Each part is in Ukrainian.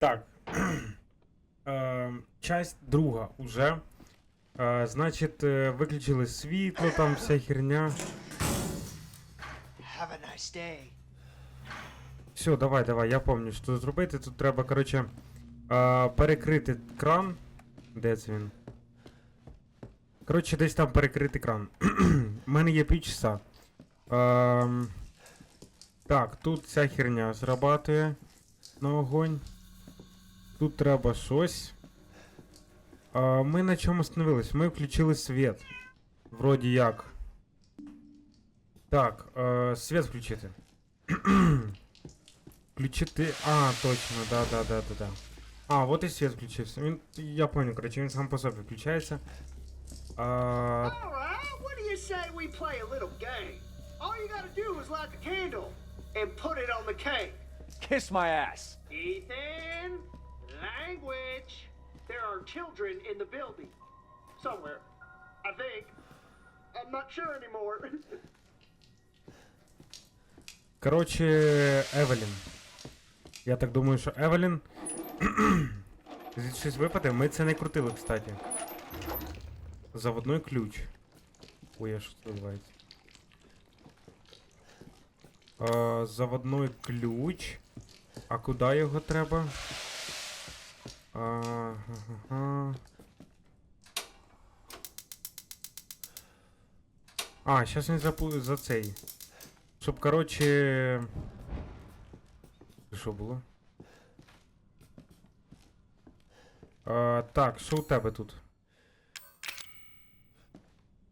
Так. Е, часть друга уже. Е, значить, е, виключили світло, там вся херня. Have a nice day. Все, давай, давай, я пам'ятаю, що зробити. Тут треба, коротше, е, перекрити кран. Де це він? Коротше, десь там перекрити кран. У мене є півчаса. Ем, так, тут ця херня зрабатує на огонь. Тут треба щось. А, ми на чому остановились? Ми включили світ. Вроді як. Так, е, світ включити. Включити. А, точно, да, да, да, да, да. А, вот і світ включився. Він. Я понял, короче, він сам по собі включається. А, Alright, what do you say we play a little game? All you gotta do is light the candle and put it on the cake. Kiss my ass. Ethan, Language. There are children in the building. Somewhere. I think. I'm not sure anymore. короче, Евелін. Я так думаю, що Евелін. Щось випаде, ми це не крутили, кстати. Заводной ключ. Ой, а що це називається? А, заводной ключ. А куди його треба? Ага. А, зараз він запу... за цей. Щоб, короче. Що було? А, так, що у тебе тут?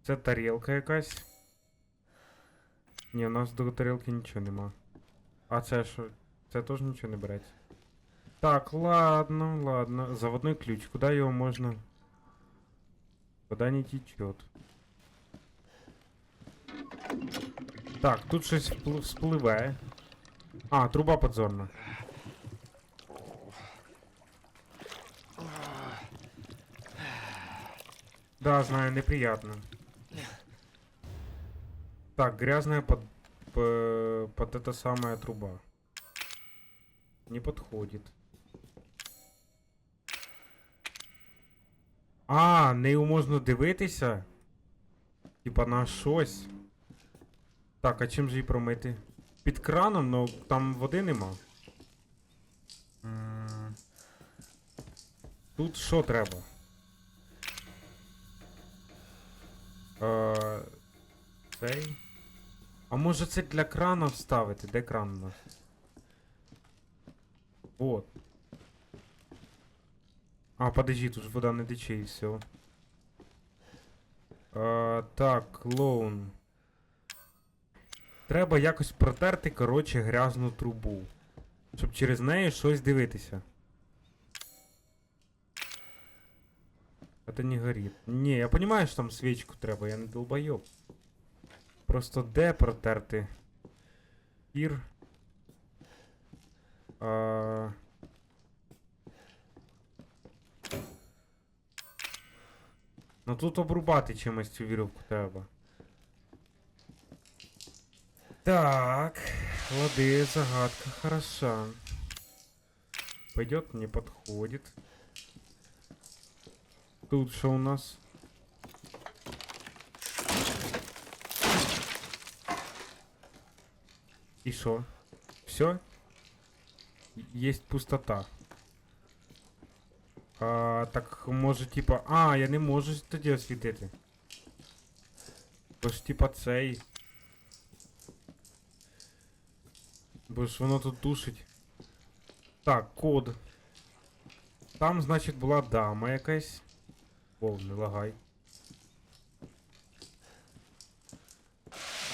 Це тарілка якась. Ні, у нас до тарілки нічого нема. А це що? Це теж нічого не береться. Так, ладно, ладно. Заводной ключ. Куда його можна? Куда не течет. Так, тут щось вспливе. А, труба подзорна. Да, знаю, неприятно. Так, грязная под, п- под эта самая труба. Не подходит. А, нею можна дивитися? Типа на щось. Так, а чим же її промити? Під краном, ну там води нема. Тут що треба? Е, цей. А може це для крана вставити? Де кран у нас? Вот. А, подожди, тут ж вода не тече і все. Е, так, клоун. Треба якось протерти, коротше, грязну трубу. Щоб через неї щось дивитися. Это не горит. Не, я понимаю, що там свічку треба, я не долбойоб. Просто де протерти? Пір. А... Ну тут обрубати чимось цю вірьовку треба. Так, лады, загадка хороша. Пойдет, не подходит. Тут что у нас? И что? Все? Есть пустота. А, так може типа. А, я не можу тоді освітити. Бо ж типа цей. Бо ж воно тут душить. Так, код. Там, значить, була дама якась. Вов, не лагай.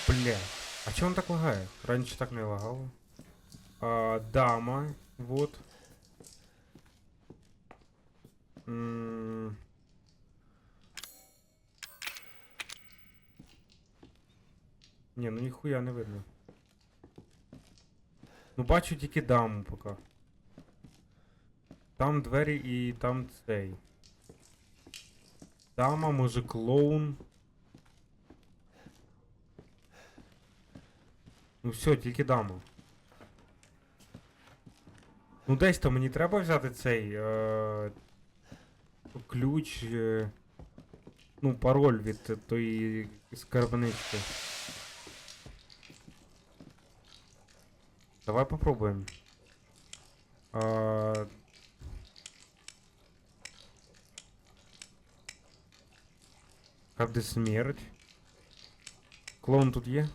Бля. А чого он так лагає? Раніше так не лагало. А, дама. Вот. Ніхуя не видно. Ну бачу тільки даму поки. Там двері і там цей. Дама, може клоун. Ну все, тільки дама. Ну десь то мені треба взяти цей е, ключ. Е, ну, пароль від тої скарбнички. Давай попробуємо. А... Как де смерть? Клоун тут є?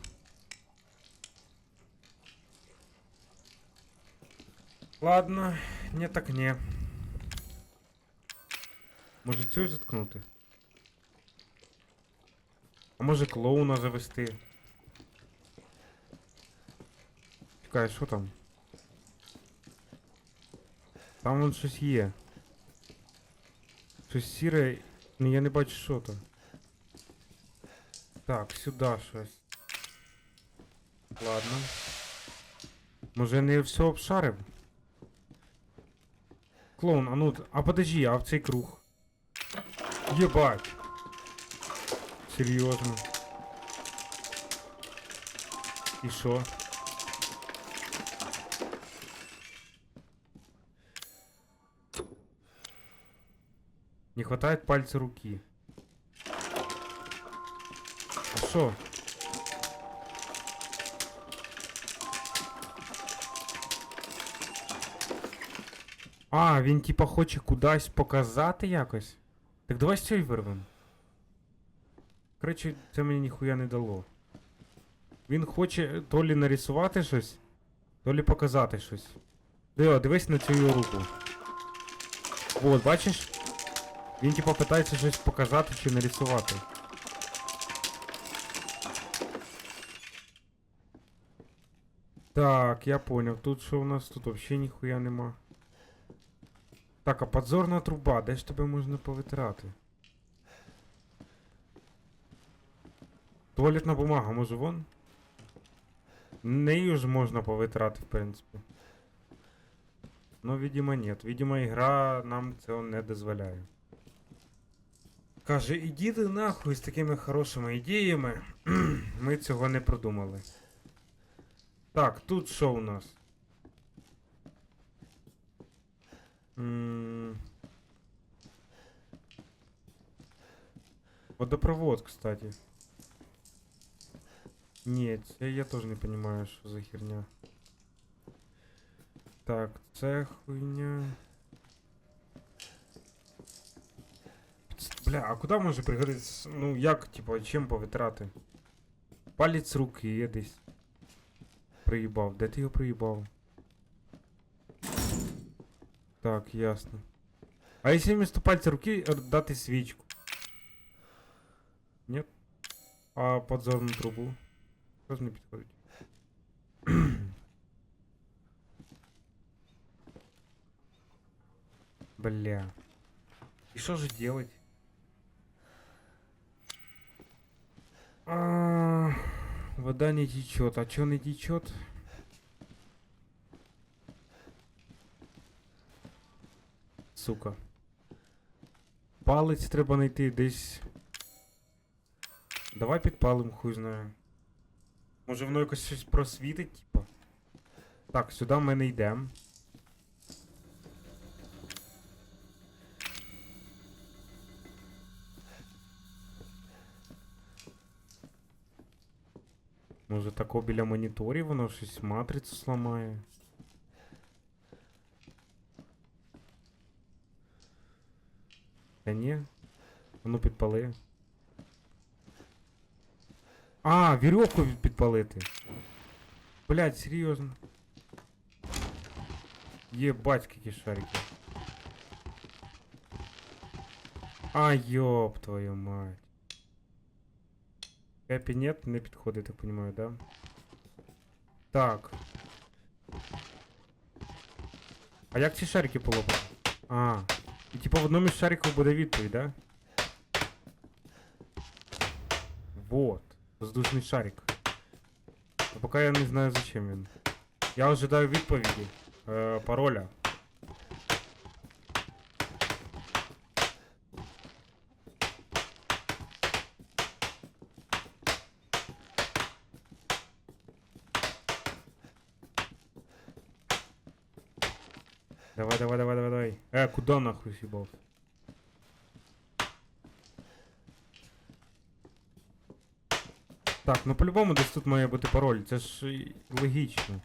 Ладно, не так не. Може цю заткнути? А може клоуна завести? Чекай, що там? Там вон щось є. Щось сіре, ну я не бачу що то. Так, сюди щось. Ладно. Може не все обшарив? Клоун, а ну, т- а подожди, а в цей круг? Єбать. Серйозно. І що? Хватает пальца руки. А що? А, він типа хоче кудись показати якось. Так давай з цієї вирвемо. Коротше, це мені ніхуя не дало. Він хоче то лі нарисувати щось, то лі показати щось. Дио, дивись на цю руку. От, бачиш? Він типа питається щось показати чи нарисувати. Так, я понял. Тут що у нас? Тут вообще ніхуя нема. Так, а подзорна труба, де ж тебе можна повитирати? Туалетна бумага, може вон? Нею ж можна повитирати, в принципі. Ну, видимо, нет. Видимо, ігра нам цього не дозволяє. Каже, іди ти нахуй з такими хорошими ідеями. Ми цього не продумали. Так, тут що у нас? Водопровод, кстати. Нет, це я тоже не понимаю, что за херня. Так, це хуйня. Бля, а куди може пригодитися? Ну як, типа, чим повитрати? Палець руки є десь. Приїбав. Де ти його приїбав? Так, ясно. А если вместо пальца руки р- дати свічку? Нет? А подзорну трубу? Що ж не підходить? Бля. И что же делать? А, вода не течет. А чё не течет? Сука. Палець треба знайти десь. Давай підпалим, хуй знає. Може воно якось щось просвітить, типа. Так, сюди ми не йдемо. Може тако біля моніторів воно щось матрицю сламає. Та ні. А ну підпали. А, вірьовку підпалити. Блять, серйозно. Єбать, які шарики. А, ёб твою мать. Кепі нет, не підходить, так понимаю, да? Так. А як ці шарики полопати? А. І типу в одному із шариків буде відповідь, да? Вот. Воздушний шарик. А поки я не знаю зачем він. Я ожидаю відповіді. Е, пароля. Куда нахуй съебал? Так, ну по-любому десь тут має бути пароль, це ж і логічно.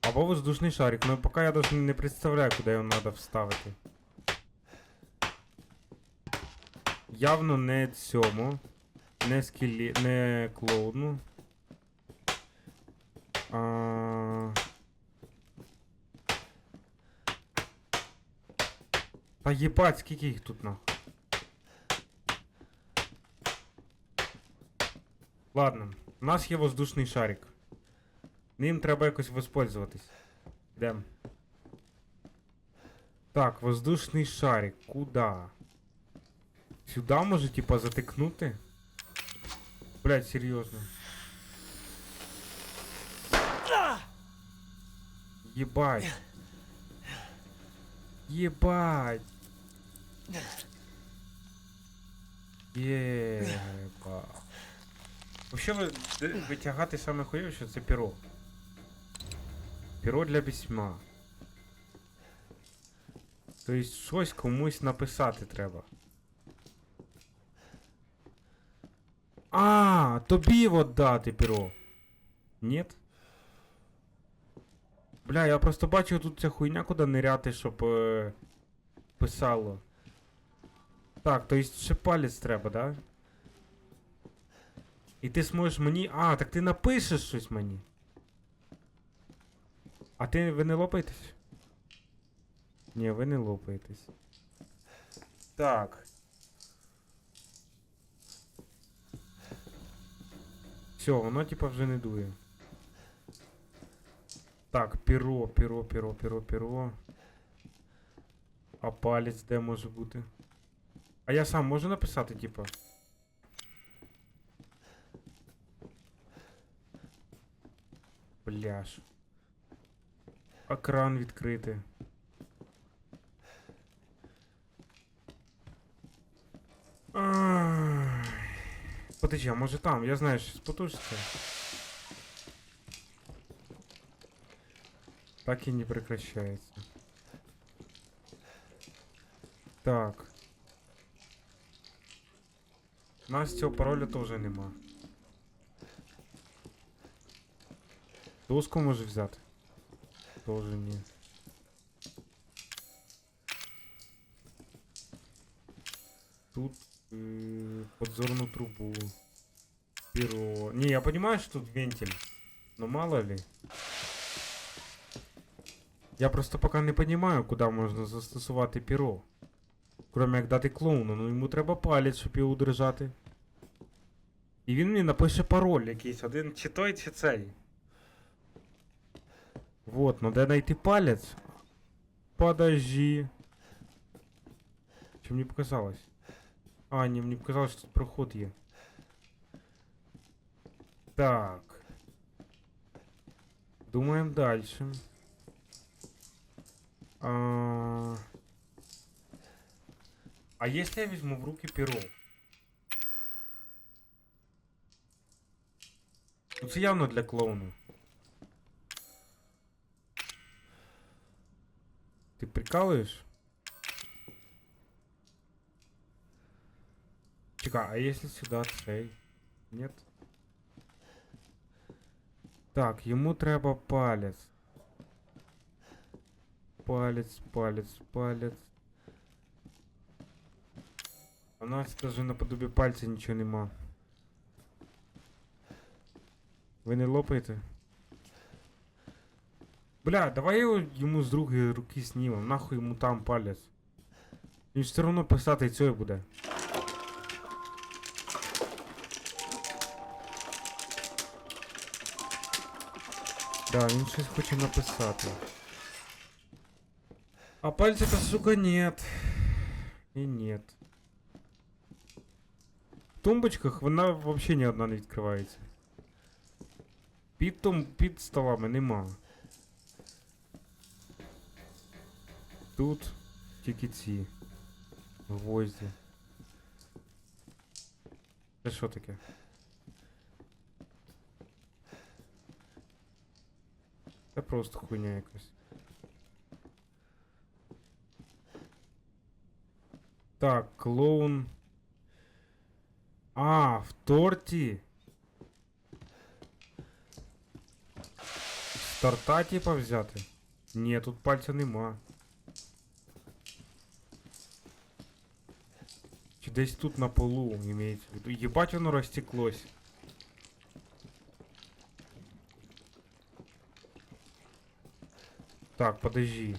Або воздушний шарик, ну поки я даже не представляю, куди його треба вставити. Явно не цьому. Не скелі... не клоуну. А... Та єбать, скільки їх тут нахуй. Ладно, у нас є воздушний шарик. Ним треба якось воспользуватись. Йдем. Так, воздушний шарик. Куда? Сюда може, типа, затикнути? Блять, серйозно. Єбать. Єбать. Єба. Ви, витягати саме хуйовіше це перо. Перо для письма. Тобто щось комусь написати треба. А, тобі от дати перо. Нет? Бля, я просто бачив тут ця хуйня, куди ниряти, щоб е, писало. Так, то есть ще палець треба, да? І ти зможеш мені. А, так ти напишеш щось мені. А ти ви не лопаєтесь? Ні, ви не лопаєтесь. Так. Все, воно типа вже не дує. Так, перо, перо, перо, перо, перо. А палець де може бути? А я сам можу написати, типа. Бляш. Екран відкрити. Ай. Подожди, а може там? Я знаю, що потужиться. Так и не прекращается. Так. У нас цього пароля теж нема. Доску може взяти? Тоже ні. Тут э, подзорную трубу. Перо. Не, я понимаю, что тут вентиль. Но мало ли. Я просто пока не понимаю, куди можна застосувати перо. Кроме як дати клоуну, ну йому треба палець, щоб його удержати. І він мені напише пароль якийсь, один чи той, чи цей. Вот, ну де знайти палець? Подожди. Чи мені показалось? А, ні, мені показалось, що тут проход є. Так. Думаємо дальше. А... а если я возьму в руки перо? Ну явно для клоуна. Ти прикалуєш? Чекай, а если сюда цей? Нет? Так, йому треба палець. Палець, палець, палець. А У нас даже наподобі пальця нічого нема. Ви не лопаєте? Бля, давай його йому з другої руки знімем. Нахуй йому там палець. Він ж все одно писати цього буде. Да, він щось хоче написати. А пальчика, сука, нет. И нет. тумбочках вона взагалі ні одна не відкривається. Під тум... під столами нема. Тут тільки ці гвозді. Це що таке? Це просто хуйня якась. Так, клоун. А, в торті. З торта, типа, взяти? Ні, тут пальця нема. Чи десь тут на полу імеється в виду. Єбать воно розтеклось. Так, подожди.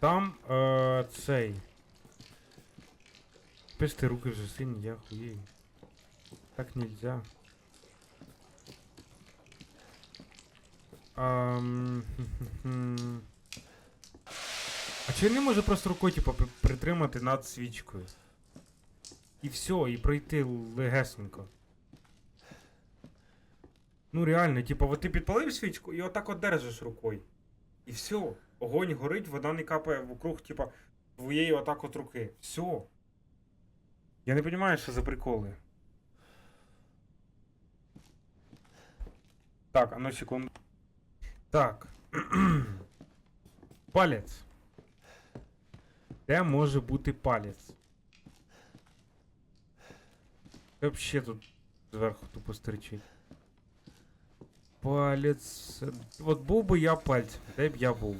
Там е, цей. Пишти руки вже сині, я хуєю. Так нельзя. А чи не можу просто рукою, типу, притримати над свічкою? І все, і пройти легесенько. Ну реально, типу, от ти підпалив свічку і отак от держиш рукою. І все. Огонь горить, вода не капає вокруг, типа, твоєї отак от руки. Все. Я не розумію, що за приколи. Так, а ну секунду. Так. палець. Де може бути палець? Це Вообще тут зверху тупо стерчить. Палець. От був би я пальцем, де б я був.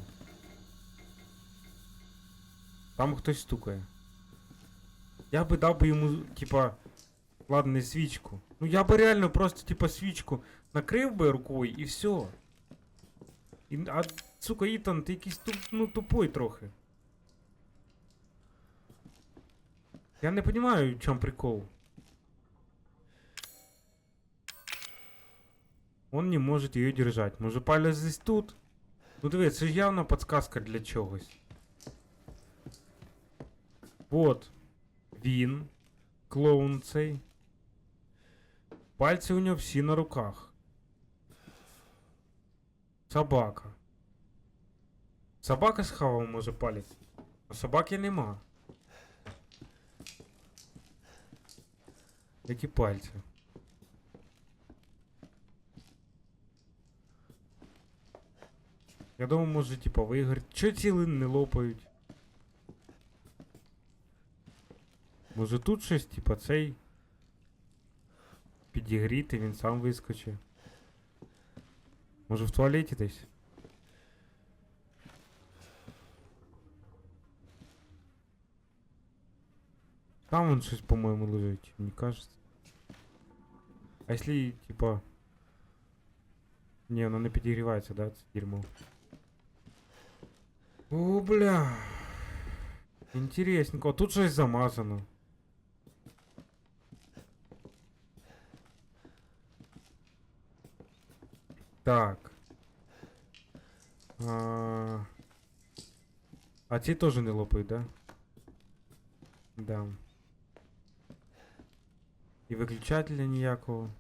Там хтось стукає. Я би дав би йому, типа, ладно, не свічку. Ну я би реально просто, типа, свічку накрив би рукою і все. І, а, сука, Ітан, ти якийсь туп, ну, тупой трохи. Я не понимаю, в чому прикол. Он не может ее держать. Може палець здесь тут? Ну диви, це явно подсказка для чогось. Вот. Він. Клоун цей. Пальці у нього всі на руках. Собака. Собака схавала може палець. А собаки нема. Які пальці? Я думаю, може, типа, вигорить. Чо ціли не лопають? Може тут щось, типа, цей. Підігріти, він сам вискочить. Може в туалеті десь? Там вон щось, по-моєму, лежить, мені кажется. А если, типа... Не, оно не підігрівається, да, це дерьмо. О, бля. Інтересненько. Тут щось замазано. Так. А, а ці теж не лопають, да? Да. І виключателя ніякого.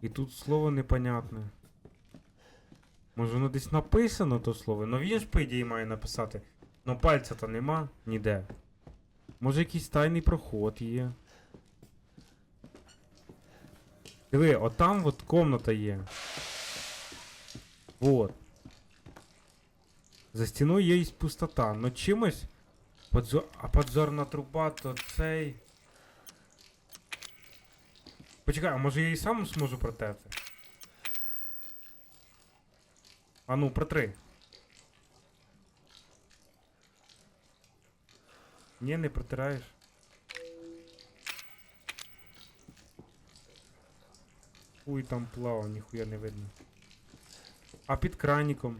І тут слово непонятне. Може воно десь написано то слово? Ну він ж по ідеї має написати. Ну пальця то нема ніде. Може якийсь тайний проход є. Диви, отам от комната є. Вот. За стіною є пустота, но чимось. Подзор... А подзорна труба то цей. Почекай, а може я і сам зможу протерти? А ну, протри. Ні, не протираєш. Ой, там плавав, ніхуя не видно. А під краніком.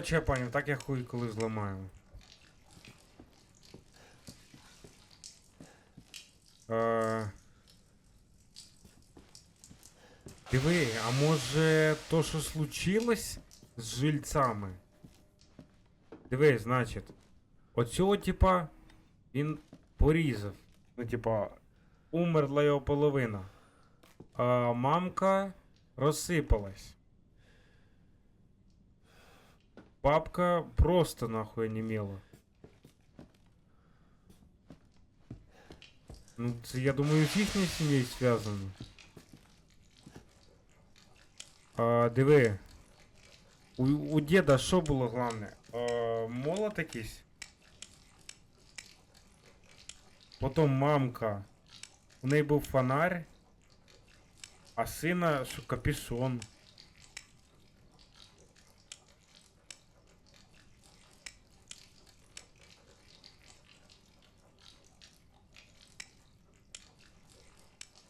Коротше, я понял, так я хуй коли зламаю. Е... Диви, а може то, що случилось з жильцями? Диви, значить. Оцього, типа, він порізав. Ну, типа, умерла його половина. А мамка розсипалась. Бабка просто нахуй онімела. Ну, це, я думаю, з їхньою сім'єю зв'язано. А, диви. У, у діда що було головне? А, молот якийсь? Потім мамка. У неї був фонарь. А сина, що капюшон.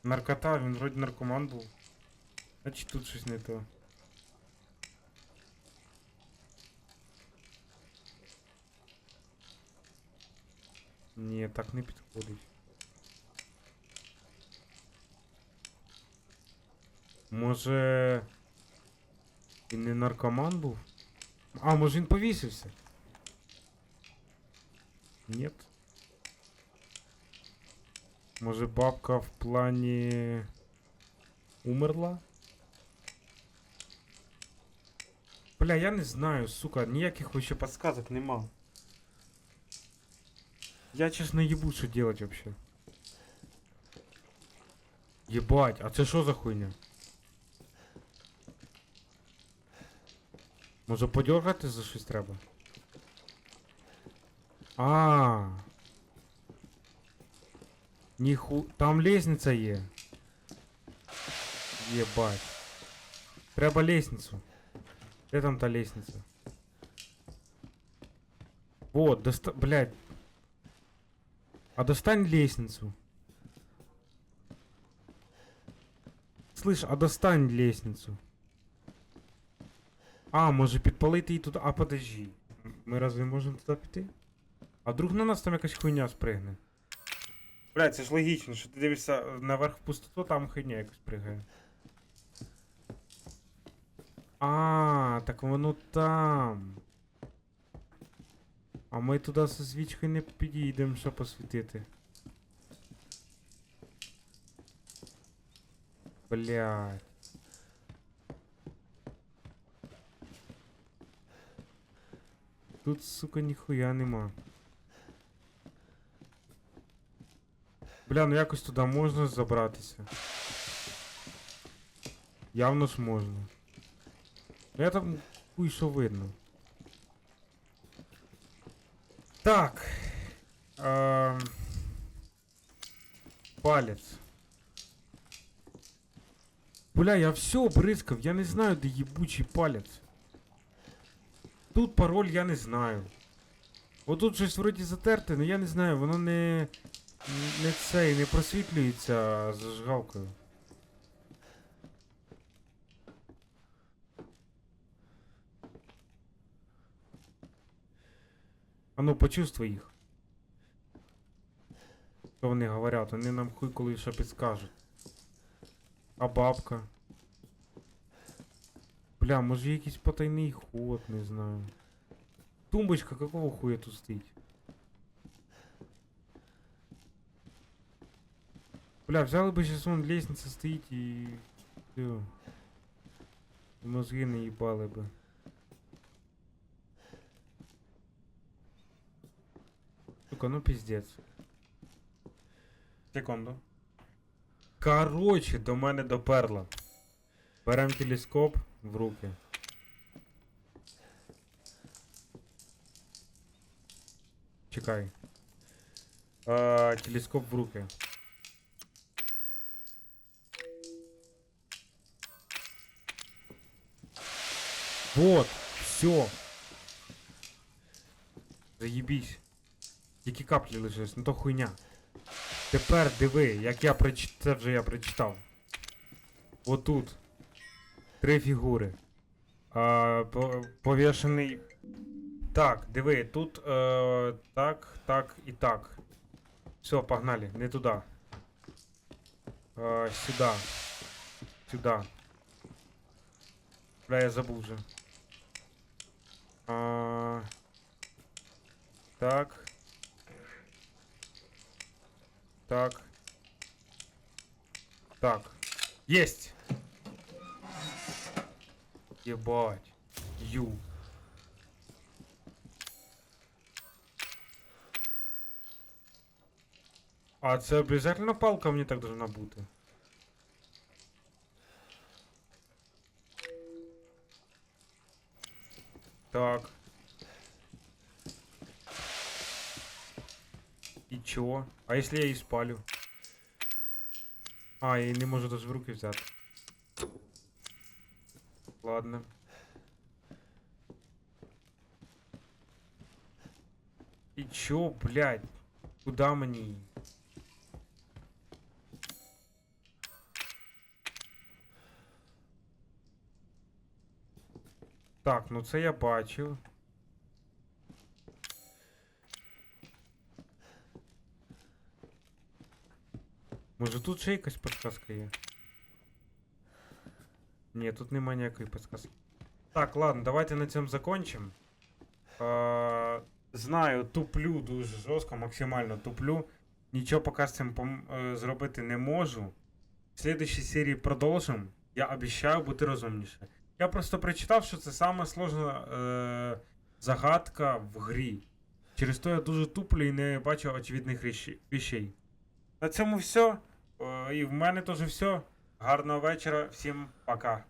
Наркота, він вроді наркоман був. Значить тут щось не то. Ні, так не підходить. Може. Він не наркоман був? А, може він повісився? Нет. Може бабка в плані умерла? Бля, я не знаю, сука, ніяких вообще подсказок нема. Я честно ебу, что делать вообще. Ебать, а це що за хуйня? Може подергати за щось треба? А. Ніху. Там лестниця є. Єбать. Треба лестницю. Де там та лестниця? Вот, доста... Блядь. А достань лестницу. Слышь, а достань лестницу. А, може підпалити її туди. А подожди. Ми разве можемо туди піти? А вдруг на нас там якась хуйня спригне? Блядь, це ж логічно, що ти дивишся наверх в пустоту, там хуйня якась пригає. А, так воно там. А ми туди зі свічкою не підійдемо, щоб посвітити. Блядь. Тут, сука, ніхуя нема. Бля, ну якось туди можна забратися. Явно ж можна. Я там хуй що видно. Так. Ем... Палець. Бля, я все обрискав, я не знаю, де єбучий палець. Тут пароль я не знаю. Отут щось вроді затерте, але я не знаю, воно не. Не цей, не просвітлюється зажигалкою. А ну почувствуй їх. Що вони говорять, вони нам хуй коли що підскажуть. А бабка. Бля, може якийсь потайний ход, не знаю. Тумбочка какого хуя тут стоїть? Бля, взяли бы сейчас вон лестница стоит и... Все. Мозги не їбали би. Сука, ну пиздец. Секунду. Короче, до мене доперла. Берем телескоп в руки. Чекай. А, телескоп в руки. Вот, все. Заєбісь. Тільки каплі лишились, ну то хуйня. Тепер диви, як я прочитав, це вже я прочитав. Отут. Три фігури. А, повішений. Так, диви, тут е, так, так і так. Все, погнали, не туди. Е, сюди. Сюди. Бля, я забув вже. А... Так. Так. Так. Есть! Ебать. Ю. А це обов'язково палка мені так должна бути. Так. И чё? А если я її спалю? А, я її не можу даже в руки взяти. Ладно. И чё, блядь? Куда мені? Так, ну це я бачив. Може тут ще якась підказка є? Ні, тут нема ніякої підказки. Так, ладно, давайте на цьому закончимо. Е, знаю, туплю дуже жорстко, максимально туплю. Нічого поки з цим е, зробити не можу. В слідчій серії продовжимо. Я обіцяю бути розумніше. Я просто прочитав, що це саме сложна е, загадка в грі. Через то я дуже туплю і не бачу очевидних речі- На цьому все. Е, і в мене теж все. Гарного вечора, всім пока.